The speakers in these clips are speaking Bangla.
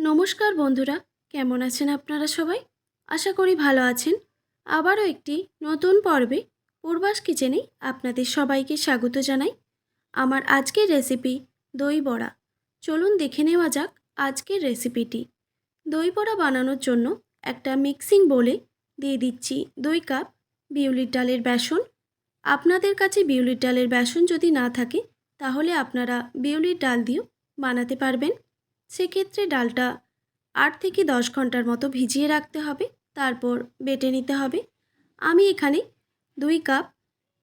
নমস্কার বন্ধুরা, কেমন আছেন আপনারা সবাই? আশা করি ভালো আছেন। আবারও একটি নতুন পর্বে পূর্বাস কিচেনে আপনাদের সবাইকে স্বাগত জানাই। আমার আজকের রেসিপি দই বড়া। চলুন দেখে নেওয়া যাক আজকের রেসিপিটি। দই বড়া বানানোর জন্য একটা মিক্সিং বোলে দিয়ে দিচ্ছি দুই কাপ বিউলির ডালের বেসন। আপনাদের কাছে বিউলির ডালের বেসন যদি না থাকে, তাহলে আপনারা বিউলির ডাল দিয়েও বানাতে পারবেন। সেক্ষেত্রে ডালটা আট থেকে দশ ঘণ্টার মতো ভিজিয়ে রাখতে হবে, তারপর বেটে নিতে হবে। আমি এখানে দুই কাপ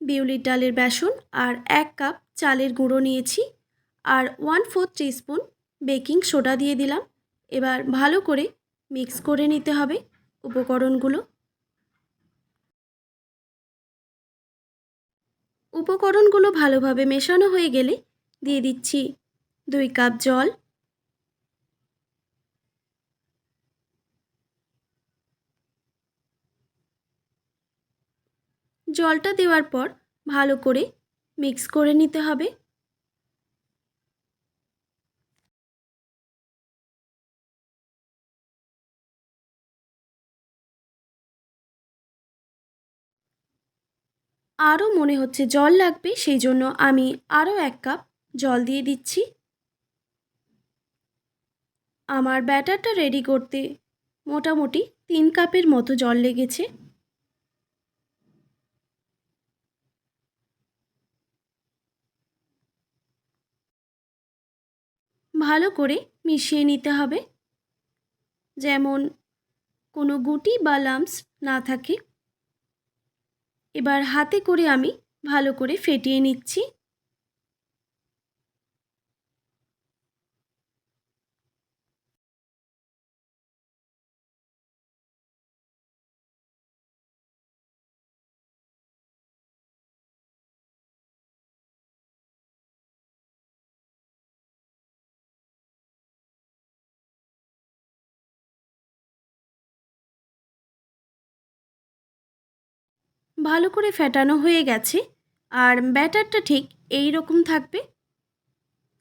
বিউলির ডালের বেসন আর এক কাপ চালের গুঁড়ো নিয়েছি আর one four spoon baking soda দিয়ে দিলাম। এবার ভালো করে মিক্স করে নিতে হবে উপকরণগুলো। উপকরণগুলো ভালোভাবে মেশানো হয়ে গেলে দিয়ে দিচ্ছি দুই কাপ জল জলটা দেওয়ার পর ভালো করে মিক্স করে নিতে হবে। আরও মনে হচ্ছে জল লাগবে, সেই জন্য আমি আরও এক কাপ জল দিয়ে দিচ্ছি। আমার ব্যাটারটা রেডি করতে মোটামুটি তিন কাপের মতো জল লেগেছে। ভালো করে মিশিয়ে নিতে হবে। যেমন কোনো গুটি বা লাম্পস না থাকে। এবার হাতে করে আমি ভালো করে ফেটিয়ে নিচ্ছি। ভালো করে ফেটানো হয়ে গেছে, আর ব্যাটারটা ঠিক এই রকম থাকবে।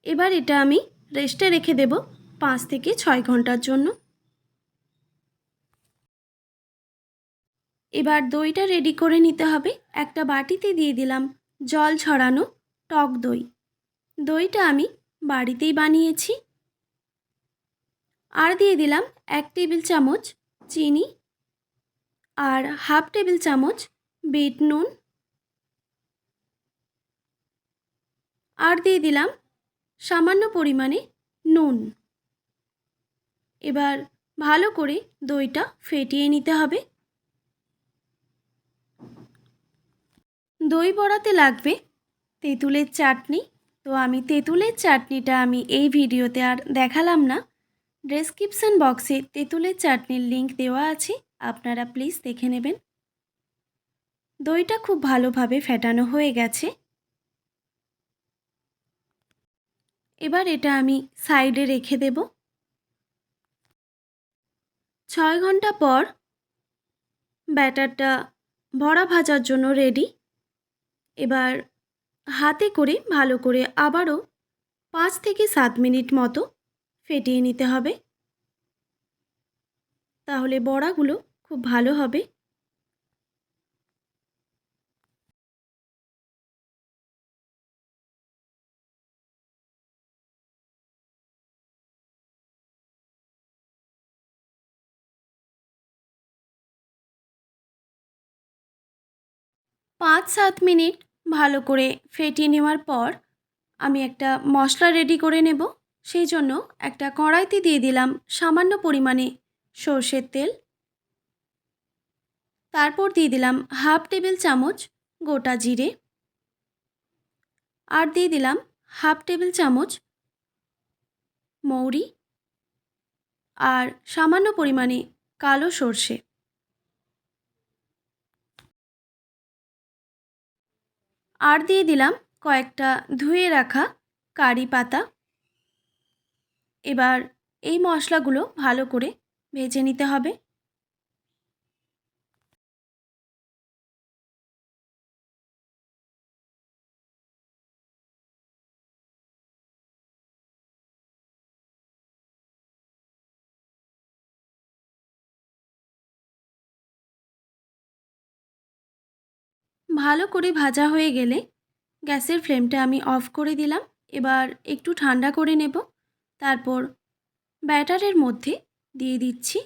এবার এটা আমি রেস্টে রেখে দেব পাঁচ থেকে ছয় ঘণ্টার জন্য। এবার দইটা রেডি করে নিতে হবে। একটা বাটিতে দিয়ে দিলাম জল ছড়ানো টক দই। দইটা আমি বাড়িতেই বানিয়েছি। আর দিয়ে দিলাম এক টেবিল চামচ চিনি আর হাফ টেবিল চামচ বিট নুন। আর দিয়ে দিলাম সামান্য পরিমাণে নুন। এবার ভালো করে দইটা ফেটিয়ে নিতে হবে। দই বড়াতে লাগবে তেঁতুলের চাটনি। তো আমি তেঁতুলের চাটনিটা আমি এই ভিডিওতে আর দেখালাম না। ডেসক্রিপশান বক্সে তেঁতুলের চাটনির লিংক দেওয়া আছে। আপনারা প্লিজ দেখে নেবেন। দইটা খুব ভালোভাবে ফেটানো হয়ে গেছে। এবার এটা আমি সাইডে রেখে দেব। ছয় ঘণ্টা পর ব্যাটারটা বড়া ভাজার জন্য রেডি। এবার হাতে করে ভালো করে আবারও পাঁচ থেকে সাত মিনিট মতো ফেটিয়ে নিতে হবে। তাহলে বড়াগুলো খুব ভালো হবে। পাঁচ সাত মিনিট ভালো করে ফেটিয়ে নেওয়ার পর আমি একটা মশলা রেডি করে নেব। সেই জন্য একটা কড়াইতে দিয়ে দিলাম সামান্য পরিমাণে সর্ষের তেল। তারপর দিয়ে দিলাম হাফ টেবিল চামচ গোটা জিরে। আর দিয়ে দিলাম হাফ টেবিল চামচ মৌরি। আর সামান্য পরিমাণে কালো সর্ষে। আর দিয়ে দিলাম কয়েকটা ধুয়ে রাখা কারি পাতা। এবার এই মশলাগুলো ভালো করে ভেজে নিতে হবে। ভালো করে ভাজা হয়ে গেলে গ্যাসের ফ্লেমটা আমি অফ করে দিলাম। এবার একটু ঠান্ডা করে নেব। তারপর ব্যাটারের মধ্যে দিয়ে দিচ্ছি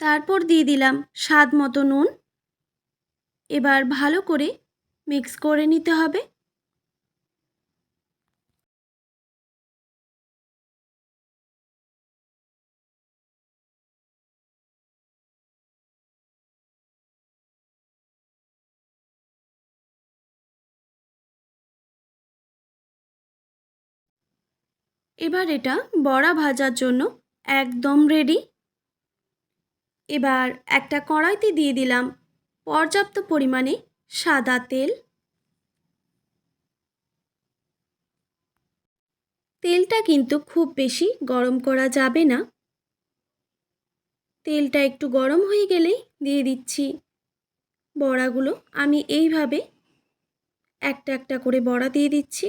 তারপর দিয়ে দিলাম স্বাদ মতো নুন। এবার ভালো করে মিক্স করে নিতে হবে। এবার এটা বড়া ভাজার জন্য একদম রেডি এবার একটা কড়াইতে দিয়ে দিলাম পর্যাপ্ত পরিমাণে সাদা তেল। তেলটা কিন্তু খুব বেশি গরম করা যাবে না। তেলটা একটু গরম হয়ে গেলেই দিয়ে দিচ্ছি বড়াগুলো। আমি এইভাবে একটা একটা করে বড়া দিয়ে দিচ্ছি।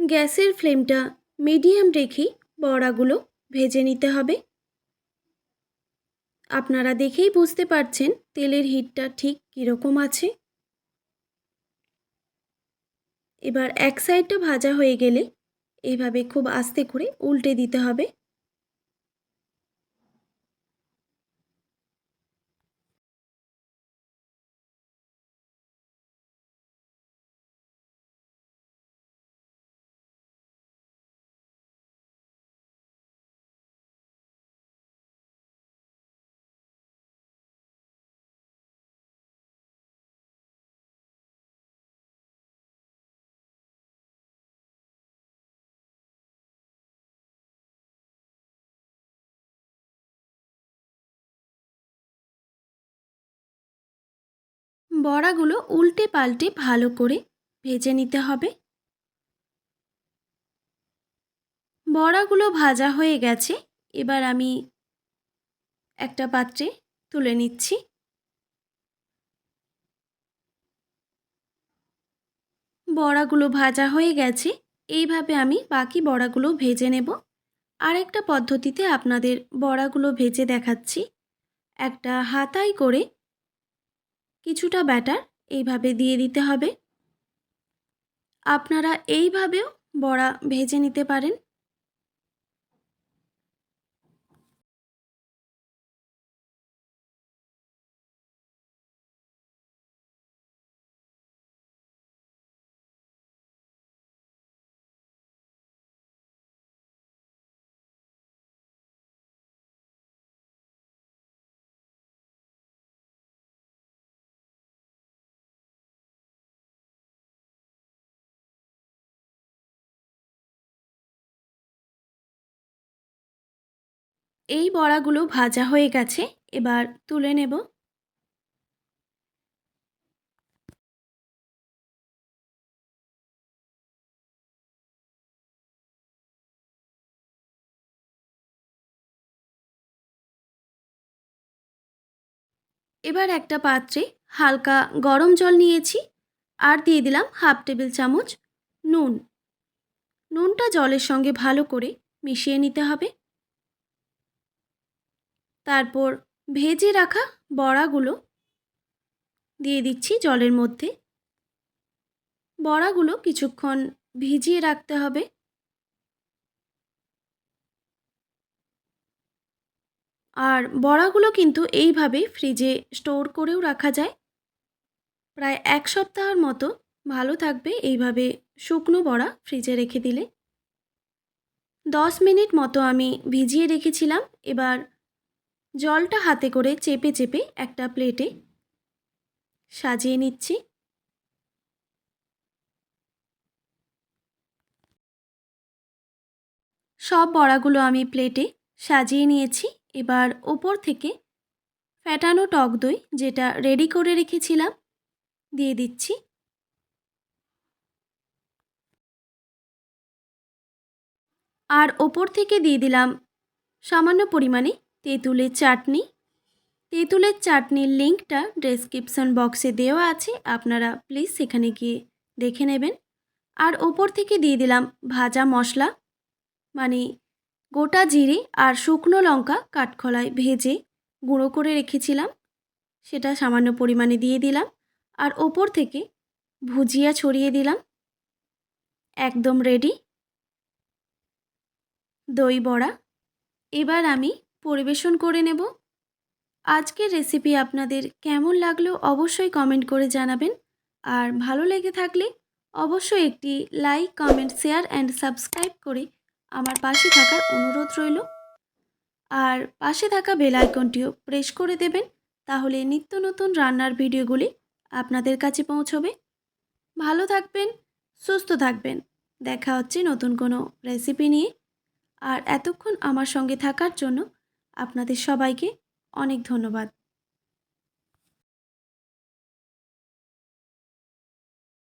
গ্যাসের ফ্লেমটা মিডিয়াম রেখেই বড়াগুলো ভেজে নিতে হবে। আপনারা দেখেই বুঝতে পারছেন তেলের হিটটা ঠিক কীরকম আছে। এবার এক সাইডটা ভাজা হয়ে গেলে এভাবে খুব আস্তে করে উল্টে দিতে হবে। বড়াগুলো উল্টে পাল্টে ভালো করে ভেজে নিতে হবে। বড়াগুলো ভাজা হয়ে গেছে, এবার আমি একটা পাত্রে তুলে নিচ্ছি। বড়াগুলো ভাজা হয়ে গেছে, এইভাবে আমি বাকি বড়াগুলো ভেজে নেব। আরেকটা পদ্ধতিতে আপনাদের বড়াগুলো ভেজে দেখাচ্ছি। একটা হাতায় করে কিছুটা ব্যাটার এইভাবে দিয়ে দিতে হবে। আপনারা এইভাবেও বড়া ভেজে নিতে পারেন। এই বড়াগুলো ভাজা হয়ে গেছে, এবার তুলে নেব। এবার একটা পাত্রে হালকা গরম জল নিয়েছি, আর দিয়ে দিলাম হাফ টেবিল চামচ নুন। নুনটা জলের সঙ্গে ভালো করে মিশিয়ে নিতে হবে। তারপর ভেজে রাখা বড়াগুলো দিয়ে দিচ্ছি জলের মধ্যে। বড়াগুলো কিছুক্ষণ ভিজিয়ে রাখতে হবে। আর বড়াগুলো কিন্তু এইভাবে ফ্রিজে স্টোর করেও রাখা যায়। প্রায় এক সপ্তাহের মতো ভালো থাকবে এইভাবে শুকনো বড়া ফ্রিজে রেখে দিলে। দশ মিনিট মতো আমি ভিজিয়ে রেখেছিলাম। এবার জলটা হাতে করে চেপে চেপে একটা প্লেটে সাজিয়ে নিচ্ছি। সব বড়াগুলো আমি প্লেটে সাজিয়ে নিয়েছি। এবার ওপর থেকে ফ্যাটানো টক দই যেটা রেডি করে রেখেছিলাম, দিয়ে দিচ্ছি। আর ওপর থেকে দিয়ে দিলাম সামান্য পরিমাণে তেঁতুলের চাটনি। তেঁতুলের চাটনির লিঙ্কটা ডেসক্রিপশন বক্সে দেওয়া আছে, আপনারা প্লিজ সেখানে গিয়ে দেখে নেবেন। আর ওপর থেকে দিয়ে দিলাম ভাজা মশলা মানে গোটা জিরে আর শুকনো লঙ্কা কাঠখোলায় ভেজে গুঁড়ো করে রেখেছিলাম। সেটা সামান্য পরিমাণে দিয়ে দিলাম। আর ওপর থেকে ভুজিয়া ছড়িয়ে দিলাম। একদম রেডি দই বড়া। এবার আমি পরিবেশন করে নেব। আজকের রেসিপি আপনাদের কেমন লাগল অবশ্যই কমেন্ট করে জানাবেন। আর ভালো লেগে থাকলে অবশ্যই একটি like comment share and subscribe করে আমার পাশে থাকার অনুরোধ রইল। আর পাশে থাকা বেল আইকনটিও প্রেস করে দেবেন, তাহলে নিত্য নতুন রান্নার ভিডিওগুলি আপনাদের কাছে পৌঁছবে। ভালো থাকবেন, সুস্থ থাকবেন। দেখা হচ্ছে নতুন কোনো রেসিপি নিয়ে। আর এতক্ষণ আমার সঙ্গে থাকার জন্য আপনাদের সবাইকে অনেক ধন্যবাদ।